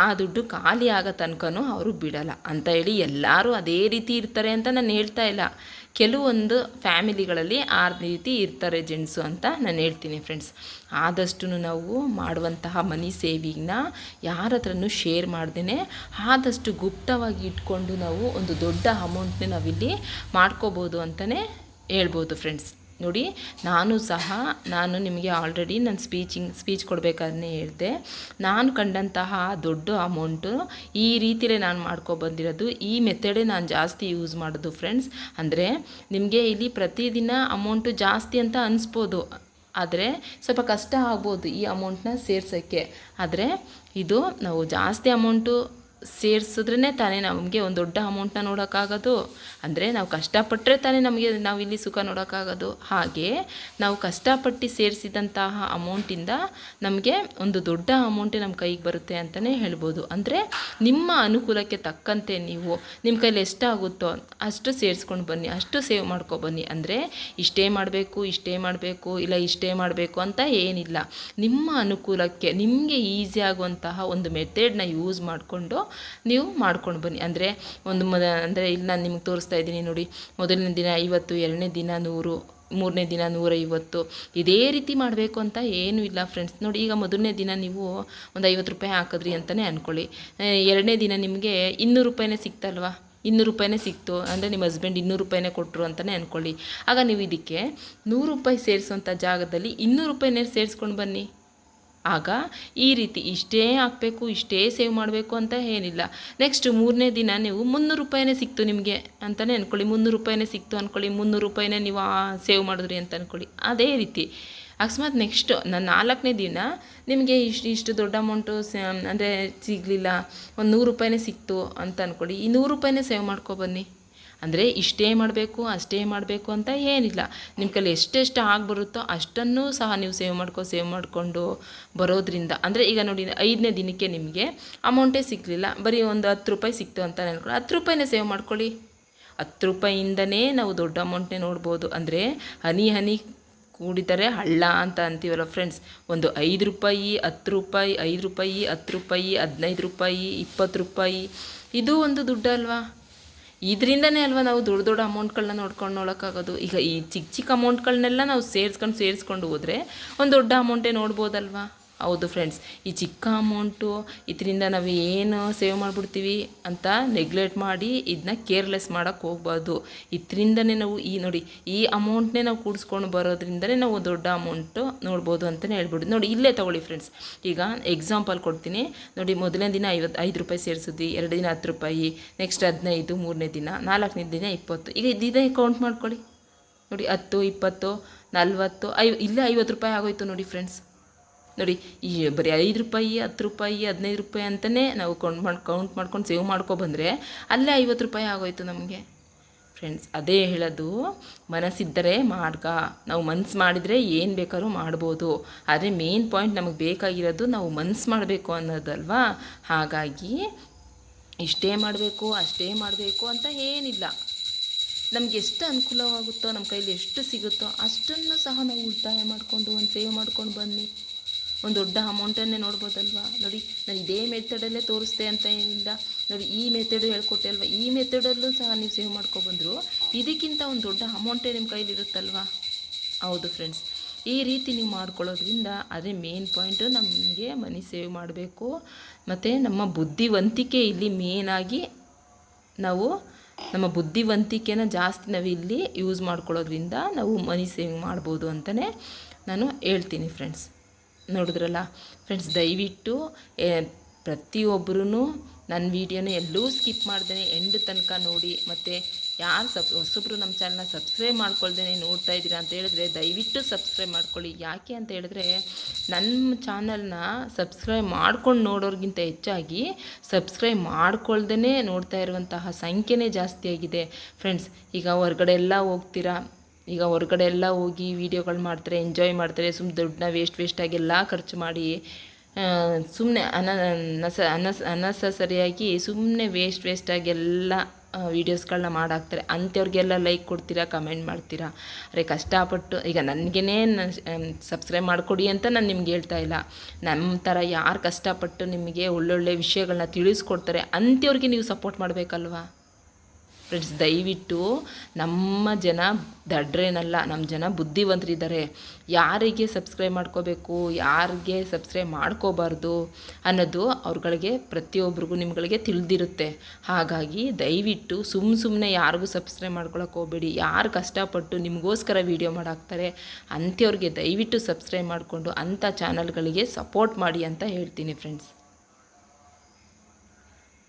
Speaker 1: ಆ ದುಡ್ಡು ಖಾಲಿ ಆಗೋ ತನಕನೂ ಅವರು ಬಿಡಲ್ಲ ಅಂತ ಹೇಳಿ ಎಲ್ಲರೂ ಅದೇ ರೀತಿ ಇರ್ತಾರೆ ಅಂತ ನಾನು ಹೇಳ್ತಾ ಇಲ್ಲ. ಕೆಲವೊಂದು ಫ್ಯಾಮಿಲಿಗಳಲ್ಲಿ ಆ ರೀತಿ ಇರ್ತಾರೆ ಜೆಂಟ್ಸು ಅಂತ ನಾನು ಹೇಳ್ತೀನಿ ಫ್ರೆಂಡ್ಸ್. ಆದಷ್ಟು ನಾವು ಮಾಡುವಂತಹ ಮನಿ ಸೇವಿಂಗ್ನ ಯಾರ ಹತ್ರನೂ ಶೇರ್ ಮಾಡ್ದೇ ಆದಷ್ಟು ಗುಪ್ತವಾಗಿ ಇಟ್ಕೊಂಡು ನಾವು ಒಂದು ದೊಡ್ಡ ಅಮೌಂಟ್ನ ನಾವಿಲ್ಲಿ ಮಾಡ್ಕೋಬೋದು ಅಂತಲೇ ಹೇಳ್ಬೋದು ಫ್ರೆಂಡ್ಸ್ ನೋಡಿ, ನಾನು ಸಹ, ನಾನು ನಿಮಗೆ ಆಲ್ರೆಡಿ ನನ್ನ ಸ್ಪೀಚಿಂಗ್ ಸ್ಪೀಚ್ ಕೊಡಬೇಕಾದ್ರೆ ಹೇಳಿದೆ. ನಾನು ಕಂಡಂತಹ ದೊಡ್ಡ ಅಮೌಂಟು ಈ ರೀತಿಯೇ ನಾನು ಮಾಡ್ಕೊಬಂದಿರೋದು ಈ ಮೆಥಡೇ ನಾನು ಜಾಸ್ತಿ ಯೂಸ್ ಮಾಡೋದು ಫ್ರೆಂಡ್ಸ್ ಅಂದರೆ, ನಿಮಗೆ ಇಲ್ಲಿ ಪ್ರತಿದಿನ ಅಮೌಂಟು ಜಾಸ್ತಿ ಅಂತ ಅನಿಸ್ಬೋದು. ಆದರೆ, ಸ್ವಲ್ಪ ಕಷ್ಟ ಆಗ್ಬೋದು ಈ ಅಮೌಂಟ್ನ ಸೇರ್ಸೋಕ್ಕೆ. ಆದರೆ, ಇದು ನಾವು ಜಾಸ್ತಿ ಅಮೌಂಟು ಸೇರಿಸಿದ್ರೇ ತಾನೇ ನಮಗೆ ಒಂದು ದೊಡ್ಡ ಅಮೌಂಟ್ನ ನೋಡೋಕ್ಕಾಗೋದು. ಅಂದರೆ ನಾವು ಕಷ್ಟಪಟ್ಟರೆ ತಾನೇ ನಮಗೆ ನಾವು ಇಲ್ಲಿ ಸುಖ ನೋಡೋಕ್ಕಾಗೋದು. ಹಾಗೆ ನಾವು ಕಷ್ಟಪಟ್ಟು ಸೇರಿಸಿದಂತಹ ಅಮೌಂಟಿಂದ ನಮಗೆ ಒಂದು ದೊಡ್ಡ ಅಮೌಂಟೇ ನಮ್ಮ ಕೈಗೆ ಬರುತ್ತೆ ಅಂತಲೇ ಹೇಳ್ಬೋದು. ಅಂದರೆ ನಿಮ್ಮ ಅನುಕೂಲಕ್ಕೆ ತಕ್ಕಂತೆ ನೀವು ನಿಮ್ಮ ಕೈಲಿ ಎಷ್ಟಾಗುತ್ತೋ ಅಷ್ಟು ಸೇರಿಸ್ಕೊಂಡು ಬನ್ನಿ, ಅಷ್ಟು ಸೇವ್ ಮಾಡ್ಕೊ ಬನ್ನಿ. ಅಂದರೆ ಇಷ್ಟೇ ಮಾಡಬೇಕು ಇಷ್ಟೇ ಮಾಡಬೇಕು, ಇಲ್ಲ ಇಷ್ಟೇ ಮಾಡಬೇಕು ಅಂತ ಏನಿಲ್ಲ. ನಿಮ್ಮ ಅನುಕೂಲಕ್ಕೆ, ನಿಮಗೆ ಈಸಿ ಆಗುವಂತಹ ಒಂದು ಮೆಥೆಡ್ನ ಯೂಸ್ ಮಾಡಿಕೊಂಡು ನೀವು ಮಾಡ್ಕೊಂಡು ಬನ್ನಿ. ಅಂದರೆ ಒಂದು ಮೊದ ಅಂದರೆ ಇಲ್ಲಿ ನಾನು ನಿಮಗೆ ತೋರಿಸ್ತಾ ಇದ್ದೀನಿ ನೋಡಿ. ಮೊದಲನೇ ದಿನ ಐವತ್ತು, ಎರಡನೇ ದಿನ ನೂರು, ಮೂರನೇ ದಿನ ನೂರೈವತ್ತು. ಇದೇ ರೀತಿ ಮಾಡಬೇಕು ಅಂತ ಏನೂ ಇಲ್ಲ ಫ್ರೆಂಡ್ಸ್ ನೋಡಿ, ಈಗ ಮೊದಲನೇ ದಿನ ನೀವು ಒಂದು ಐವತ್ತು ರೂಪಾಯಿ ಹಾಕಿದ್ರಿ ಅಂತಲೇ ಅಂದ್ಕೊಳ್ಳಿ ಎರಡನೇ ದಿನ ನಿಮಗೆ ಇನ್ನೂರು ರೂಪಾಯಿನೇ ಸಿಗ್ತಲ್ವಾ ಇನ್ನೂರು ರೂಪಾಯಿನೇ ಸಿಕ್ತು. ಅಂದರೆ ನಿಮ್ಮ ಹಸ್ಬೆಂಡ್ ಇನ್ನೂರು ರೂಪಾಯಿನೇ ಕೊಟ್ಟರು ಅಂತಲೇ ಅಂದ್ಕೊಳ್ಳಿ ಆಗ ನೀವು ಇದಕ್ಕೆ ನೂರು ರೂಪಾಯಿ ಸೇರಿಸುವಂಥ ಜಾಗದಲ್ಲಿ ಇನ್ನೂರು ರೂಪಾಯಿನೇ ಸೇರಿಸ್ಕೊಂಡು ಬನ್ನಿ. ಆಗ ಈ ರೀತಿ ಇಷ್ಟೇ ಹಾಕಬೇಕು, ಇಷ್ಟೇ ಸೇವ್ ಮಾಡಬೇಕು ಅಂತ ಏನಿಲ್ಲ. ನೆಕ್ಸ್ಟ್ ಮೂರನೇ ದಿನ ನೀವು ಮುನ್ನೂರು ರೂಪಾಯಿನೇ ಸಿಕ್ತು ನಿಮಗೆ ಅಂತಲೇ ಅಂದ್ಕೊಳ್ಳಿ ಮುನ್ನೂರು ರೂಪಾಯಿನೇ ಸಿಕ್ತು ಅಂದ್ಕೊಳ್ಳಿ ಮುನ್ನೂರು ರೂಪಾಯಿನೇ ನೀವು ಸೇವ್ ಮಾಡಿದ್ರಿ ಅಂತ ಅಂದ್ಕೊಳ್ಳಿ ಅದೇ ರೀತಿ. ಅಕಸ್ಮಾತ್ ನೆಕ್ಸ್ಟ್ ನಾನು ನಾಲ್ಕನೇ ದಿನ ನಿಮಗೆ ಇಷ್ಟು ಇಷ್ಟು ದೊಡ್ಡ ಅಮೌಂಟು ಅಂದರೆ ಸಿಗಲಿಲ್ಲ. ಒಂದು ನೂರು ರೂಪಾಯಿನೇ ಸಿಕ್ತು ಅಂತ ಅಂದ್ಕೊಳ್ಳಿ ಈ ನೂರು ರೂಪಾಯಿನೇ ಸೇವ್ ಮಾಡ್ಕೊಬನ್ನಿ ಅಂದರೆ ಇಷ್ಟೇ ಮಾಡಬೇಕು, ಅಷ್ಟೇ ಮಾಡಬೇಕು ಅಂತ ಏನಿಲ್ಲ. ನಿಮ್ಮ ಕೈಲಿ ಎಷ್ಟೆಷ್ಟು ಆಗ್ಬರುತ್ತೋ ಅಷ್ಟನ್ನು ಸಹ ನೀವು ಸೇವ್ ಮಾಡ್ಕೊ, ಸೇವ್ ಮಾಡಿಕೊಂಡು ಬರೋದ್ರಿಂದ. ಅಂದರೆ ಈಗ ನೋಡಿ, ಐದನೇ ದಿನಕ್ಕೆ ನಿಮಗೆ ಅಮೌಂಟೇ ಸಿಗಲಿಲ್ಲ. ಬರೀ ಒಂದು ಹತ್ತು ರೂಪಾಯಿ ಸಿಕ್ತು ಅಂತ ನೆನ್ಕೊಳ್ಳಿ ಹತ್ತು ರೂಪಾಯಿನೇ ಸೇವ್ ಮಾಡ್ಕೊಳ್ಳಿ. ಹತ್ತು ರೂಪಾಯಿಯಿಂದನೇ ನಾವು ದೊಡ್ಡ ಅಮೌಂಟ್ನೇ ನೋಡ್ಬೋದು. ಅಂದರೆ ಹನಿ ಹನಿ ಕೂಡಿದರೆ ಹಳ್ಳ ಅಂತ ಅಂತೀವಲ್ಲ ಫ್ರೆಂಡ್ಸ್ ಒಂದು ಐದು ರೂಪಾಯಿ, ಹತ್ತು ರೂಪಾಯಿ, ಐದು ರೂಪಾಯಿ, ಹತ್ತು ರೂಪಾಯಿ, ಹದಿನೈದು ರೂಪಾಯಿ, ಇಪ್ಪತ್ತು ರೂಪಾಯಿ. ಇದು ಒಂದು ದುಡ್ಡು ಅಲ್ವಾ ಇದರಿಂದನೇ ಅಲ್ವಾ ನಾವು ದೊಡ್ಡ ದೊಡ್ಡ ಅಮೌಂಟ್ಗಳನ್ನ ನೋಡ್ಕೊಂಡು ನೋಡೋಕ್ಕಾಗೋದು? ಈಗ ಈ ಚಿಕ್ಕ ಚಿಕ್ಕ ಅಮೌಂಟ್ಗಳನ್ನೆಲ್ಲ ನಾವು ಸೇರಿಸ್ಕೊಂಡು ಸೇರಿಸ್ಕೊಂಡು ಹೋದರೆ ಒಂದು ದೊಡ್ಡ ಅಮೌಂಟೇ ನೋಡ್ಬೋದಲ್ವಾ? ಹೌದು ಫ್ರೆಂಡ್ಸ್ ಈ ಚಿಕ್ಕ ಅಮೌಂಟು ಇದರಿಂದ ನಾವು ಏನು ಸೇವ್ ಮಾಡಿಬಿಡ್ತೀವಿ ಅಂತ ನೆಗ್ಲೆಕ್ಟ್ ಮಾಡಿ ಇದನ್ನ ಕೇರ್ಲೆಸ್ ಮಾಡೋಕ್ಕೆ ಹೋಗ್ಬಾರ್ದು. ಇದರಿಂದನೇ ನಾವು ಈ ನೋಡಿ, ಈ ಅಮೌಂಟ್ನೇ ನಾವು ಕೂಡಿಸ್ಕೊಂಡು ಬರೋದ್ರಿಂದನೇ ನಾವು ದೊಡ್ಡ ಅಮೌಂಟು ನೋಡ್ಬೋದು ಅಂತಲೇ ಹೇಳ್ಬೋದು ನೋಡಿ, ಇಲ್ಲೇ ತೊಗೊಳ್ಳಿ ಫ್ರೆಂಡ್ಸ್ ಈಗ ಎಕ್ಸಾಂಪಲ್ ಕೊಡ್ತೀನಿ. ನೋಡಿ, ಮೊದಲನೇ ದಿನ ಐವತ್ತು ಐದು ರೂಪಾಯಿ ಸೇರಿಸಿದ್ವಿ ಎರಡು ದಿನ ಹತ್ತು ರೂಪಾಯಿ ನೆಕ್ಸ್ಟ್ ಹದಿನೈದು, ಮೂರನೇ ದಿನ, ನಾಲ್ಕನೇ ದಿನ ಇಪ್ಪತ್ತು. ಈಗ ಇದೇ ಕೌಂಟ್ ಮಾಡ್ಕೊಳ್ಳಿ. ನೋಡಿ, ಹತ್ತು, ಇಪ್ಪತ್ತು, ನಲ್ವತ್ತು ಐ ಇಲ್ಲೇ ಐವತ್ತು ರೂಪಾಯಿ ಆಗೋಯ್ತು ನೋಡಿ ಫ್ರೆಂಡ್ಸ್ ನೋಡಿ, ಈ ಬರೀ ಐದು ರೂಪಾಯಿ, ಹತ್ತು ರೂಪಾಯಿ, ಹದಿನೈದು ರೂಪಾಯಿ ಅಂತಲೇ ನಾವು ಕೌಂಟ್ ಮಾಡಿ ಕೌಂಟ್ ಮಾಡ್ಕೊಂಡು ಸೇವ್ ಮಾಡ್ಕೊ ಬಂದರೆ ಅಲ್ಲೇ ಐವತ್ತು ರೂಪಾಯಿ ಆಗೋಯ್ತು ನಮಗೆ. ಫ್ರೆಂಡ್ಸ್ ಅದೇ ಹೇಳೋದು, ಮನಸ್ಸಿದ್ದರೆ ಮಾರ್ಗ. ನಾವು ಮನ್ಸು ಮಾಡಿದರೆ ಏನು ಬೇಕಾದ್ರೂ ಮಾಡ್ಬೋದು. ಆದರೆ ಮೇನ್ ಪಾಯಿಂಟ್ ನಮಗೆ ಬೇಕಾಗಿರೋದು ನಾವು ಮನ್ಸು ಮಾಡಬೇಕು ಅನ್ನೋದಲ್ವಾ? ಹಾಗಾಗಿ ಇಷ್ಟೇ ಮಾಡಬೇಕು, ಅಷ್ಟೇ ಮಾಡಬೇಕು ಅಂತ ಏನಿಲ್ಲ. ನಮ್ಗೆ ಎಷ್ಟು ಅನುಕೂಲವಾಗುತ್ತೋ ನಮ್ಮ ಕೈಲಿ ಎಷ್ಟು ಸಿಗುತ್ತೋ ಅಷ್ಟನ್ನು ಸಹ ನಾವು ಉಳಿತಾಯ ಮಾಡಿಕೊಂಡು, ಒಂದು ಸೇವ್ ಮಾಡ್ಕೊಂಡು ಬನ್ನಿ. ಒಂದು ದೊಡ್ಡ ಅಮೌಂಟನ್ನೇ ನೋಡ್ಬೋದಲ್ವಾ? ನೋಡಿ, ನಾನು ಇದೇ ಮೆಥಡಲ್ಲೇ ತೋರಿಸ್ದೆ ಅಂತ ಏನಿಲ್ಲ. ನೋಡಿ, ಈ ಮೆಥಡು ಹೇಳ್ಕೊಟ್ಟೆ ಅಲ್ವಾ? ಈ ಮೆಥಡಲ್ಲೂ ಸಹ ನೀವು ಸೇವ್ ಮಾಡ್ಕೊಬಂದರು ಇದಕ್ಕಿಂತ ಒಂದು ದೊಡ್ಡ ಅಮೌಂಟೇ ನಿಮ್ಮ ಕೈಲಿರುತ್ತಲ್ವಾ ಹೌದು ಫ್ರೆಂಡ್ಸ್ ಈ ರೀತಿ ನೀವು ಮಾಡ್ಕೊಳ್ಳೋದ್ರಿಂದ ಅದೇ ಮೇನ್ ಪಾಯಿಂಟು ನಮಗೆ ಮನಿ ಸೇವ್ ಮಾಡಬೇಕು. ಮತ್ತು ನಮ್ಮ ಬುದ್ಧಿವಂತಿಕೆ ಇಲ್ಲಿ ಮೇನಾಗಿ ನಾವು ನಮ್ಮ ಬುದ್ಧಿವಂತಿಕೆನ ಜಾಸ್ತಿ ನಾವು ಇಲ್ಲಿ ಯೂಸ್ ಮಾಡ್ಕೊಳ್ಳೋದ್ರಿಂದ ನಾವು ಮನಿ ಸೇವಿಂಗ್ ಮಾಡ್ಬೋದು ಅಂತಲೇ ನಾನು ಹೇಳ್ತೀನಿ ಫ್ರೆಂಡ್ಸ್ ನೋಡಿದ್ರಲ್ಲ? ಫ್ರೆಂಡ್ಸ್ ದಯವಿಟ್ಟು ಪ್ರತಿಯೊಬ್ಬರೂ ನನ್ನ ವೀಡಿಯೋನ ಎಲ್ಲೂ ಸ್ಕಿಪ್ ಮಾಡ್ದೇ ಎಂಡ್ ತನಕ ನೋಡಿ. ಮತ್ತು ಯಾರು ಸಬ್, ಹೊಸೊಬ್ರು ನಮ್ಮ ಚಾನಲ್ನ ಸಬ್ಸ್ಕ್ರೈಬ್ ಮಾಡ್ಕೊಳ್ದೇ ನೋಡ್ತಾ ಇದ್ದೀರಾ ಅಂತ ಹೇಳಿದ್ರೆ, ದಯವಿಟ್ಟು ಸಬ್ಸ್ಕ್ರೈಬ್ ಮಾಡ್ಕೊಳ್ಳಿ. ಯಾಕೆ ಅಂತ ಹೇಳಿದ್ರೆ ನನ್ನ ಚಾನಲ್ನ ಸಬ್ಸ್ಕ್ರೈಬ್ ಮಾಡ್ಕೊಂಡು ನೋಡೋರ್ಗಿಂತ ಹೆಚ್ಚಾಗಿ ಸಬ್ಸ್ಕ್ರೈಬ್ ಮಾಡ್ಕೊಳ್ದೇ ನೋಡ್ತಾ ಇರುವಂತಹ ಸಂಖ್ಯೆನೇ ಜಾಸ್ತಿ ಆಗಿದೆ. ಫ್ರೆಂಡ್ಸ್ ಈಗ ಹೊರಗಡೆ ಎಲ್ಲ ಹೋಗ್ತೀರಾ? ಈಗ ಹೊರಗಡೆ ಎಲ್ಲ ಹೋಗಿ ವೀಡಿಯೋಗಳು ಮಾಡ್ತಾರೆ ಎಂಜಾಯ್ ಮಾಡ್ತಾರೆ ಸುಮ್ಮನೆ ದುಡ್ಡನ್ನ ವೇಸ್ಟ್ ವೇಸ್ಟಾಗಿ ಎಲ್ಲ ಖರ್ಚು ಮಾಡಿ ಸುಮ್ಮನೆ ಅನ, ಅನಸ ಅನಸ ಅನಸರಿಯಾಗಿ ಸುಮ್ಮನೆ ವೇಸ್ಟ್ ವೇಸ್ಟಾಗಿ ಎಲ್ಲ ವೀಡಿಯೋಸ್ಗಳನ್ನ ಮಾಡಾಕ್ತಾರೆ. ಅಂಥವ್ರಿಗೆಲ್ಲ ಲೈಕ್ ಕೊಡ್ತೀರಾ ಕಮೆಂಟ್ ಮಾಡ್ತೀರಾ? ಅರೆ ಕಷ್ಟಪಟ್ಟು, ಈಗ ನನಗೇ ಸಬ್ಸ್ಕ್ರೈಬ್ ಮಾಡಿಕೊಡಿ ಅಂತ ನಾನು ನಿಮ್ಗೆ ಹೇಳ್ತಾ ಇಲ್ಲ. ನಮ್ಮ ಥರ ಯಾರು ಕಷ್ಟಪಟ್ಟು ನಿಮಗೆ ಒಳ್ಳೊಳ್ಳೆ ವಿಷಯಗಳನ್ನ ತಿಳಿಸ್ಕೊಡ್ತಾರೆ, ಅಂಥವ್ರಿಗೆ ನೀವು ಸಪೋರ್ಟ್ ಮಾಡಬೇಕಲ್ವಾ? ಫ್ರೆಂಡ್ಸ್ ದಯವಿಟ್ಟು ನಮ್ಮ ಜನ ದಡ್ರೇನಲ್ಲ ನಮ್ಮ ಜನ ಬುದ್ಧಿವಂತರಿದ್ದಾರೆ ಯಾರಿಗೆ ಸಬ್ಸ್ಕ್ರೈಬ್ ಮಾಡ್ಕೋಬೇಕು, ಯಾರಿಗೆ ಸಬ್ಸ್ಕ್ರೈಬ್ ಮಾಡ್ಕೋಬಾರ್ದು ಅನ್ನೋದು ಅವ್ರುಗಳಿಗೆ ಪ್ರತಿಯೊಬ್ಬರಿಗೂ ನಿಮ್ಗಳಿಗೆ ತಿಳಿದಿರುತ್ತೆ. ಹಾಗಾಗಿ ದಯವಿಟ್ಟು ಸುಮ್ಮ ಸುಮ್ಮನೆ ಯಾರಿಗೂ ಸಬ್ಸ್ಕ್ರೈಬ್ ಮಾಡ್ಕೊಳಕ್ಕೆ ಹೋಗಬೇಡಿ. ಯಾರು ಕಷ್ಟಪಟ್ಟು ನಿಮಗೋಸ್ಕರ ವೀಡಿಯೋ ಮಾಡಾಕ್ತಾರೆ, ಅಂಥವ್ರಿಗೆ ದಯವಿಟ್ಟು ಸಬ್ಸ್ಕ್ರೈಬ್ ಮಾಡಿಕೊಂಡು ಅಂಥ ಚಾನಲ್ಗಳಿಗೆ ಸಪೋರ್ಟ್ ಮಾಡಿ ಅಂತ ಹೇಳ್ತೀನಿ ಫ್ರೆಂಡ್ಸ್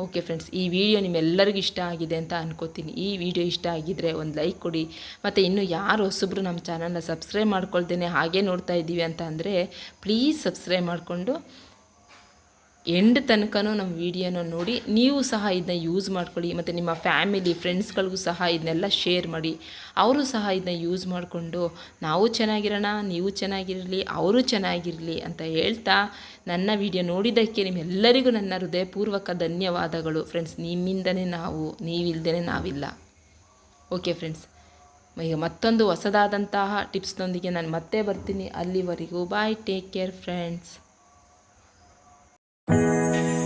Speaker 1: ಓಕೆ ಫ್ರೆಂಡ್ಸ್ ಈ ವಿಡಿಯೋ ನಿಮ್ಮೆಲ್ಲರಿಗೂ ಇಷ್ಟ ಆಗಿದೆ ಅಂತ ಅನ್ಕೋತೀನಿ. ಈ ವಿಡಿಯೋ ಇಷ್ಟ ಆಗಿದ್ದರೆ ಒಂದು ಲೈಕ್ ಕೊಡಿ. ಮತ್ತು ಇನ್ನು ಯಾರು ಹೊಸಬ್ರು ನಮ್ಮ ಚಾನಲ್ನ ಸಬ್ಸ್ಕ್ರೈಬ್ ಮಾಡ್ಕೊಳ್ತೇನೆ ಹಾಗೆ ನೋಡ್ತಾ ಇದ್ದೀವಿ ಅಂತ ಅಂದರೆ ಪ್ಲೀಸ್ ಸಬ್ಸ್ಕ್ರೈಬ್ ಮಾಡಿಕೊಂಡು ಎಂಡ್ ತನಕನೂ ನಮ್ಮ ವೀಡಿಯೋನ ನೋಡಿ, ನೀವು ಸಹ ಇದನ್ನ ಯೂಸ್ ಮಾಡ್ಕೊಳ್ಳಿ, ಮತ್ತು ನಿಮ್ಮ ಫ್ಯಾಮಿಲಿ ಫ್ರೆಂಡ್ಸ್ಗಳಿಗೂ ಸಹ ಇದನ್ನೆಲ್ಲ ಶೇರ್ ಮಾಡಿ. ಅವರು ಸಹ ಇದನ್ನ ಯೂಸ್ ಮಾಡಿಕೊಂಡು, ನಾವು ಚೆನ್ನಾಗಿರೋಣ, ನೀವು ಚೆನ್ನಾಗಿರಲಿ, ಅವರು ಚೆನ್ನಾಗಿರಲಿ ಅಂತ ಹೇಳ್ತಾ ನನ್ನ ವಿಡಿಯೋ ನೋಡಿದ್ದಕ್ಕೆ ನಿಮ್ಮೆಲ್ಲರಿಗೂ ನನ್ನ ಹೃದಯಪೂರ್ವಕ ಧನ್ಯವಾದಗಳು. ಫ್ರೆಂಡ್ಸ್ ನಿಮ್ಮಿಂದನೇ ನಾವು ನೀವಿಲ್ದೇ ನಾವಿಲ್ಲ. ಓಕೆ ಫ್ರೆಂಡ್ಸ್ ಈಗ ಮತ್ತೊಂದು ಹೊಸದಾದಂತಹ ಟಿಪ್ಸ್ನೊಂದಿಗೆ ನಾನು ಮತ್ತೆ ಬರ್ತೀನಿ. ಅಲ್ಲಿವರೆಗೂ bye take care friends Música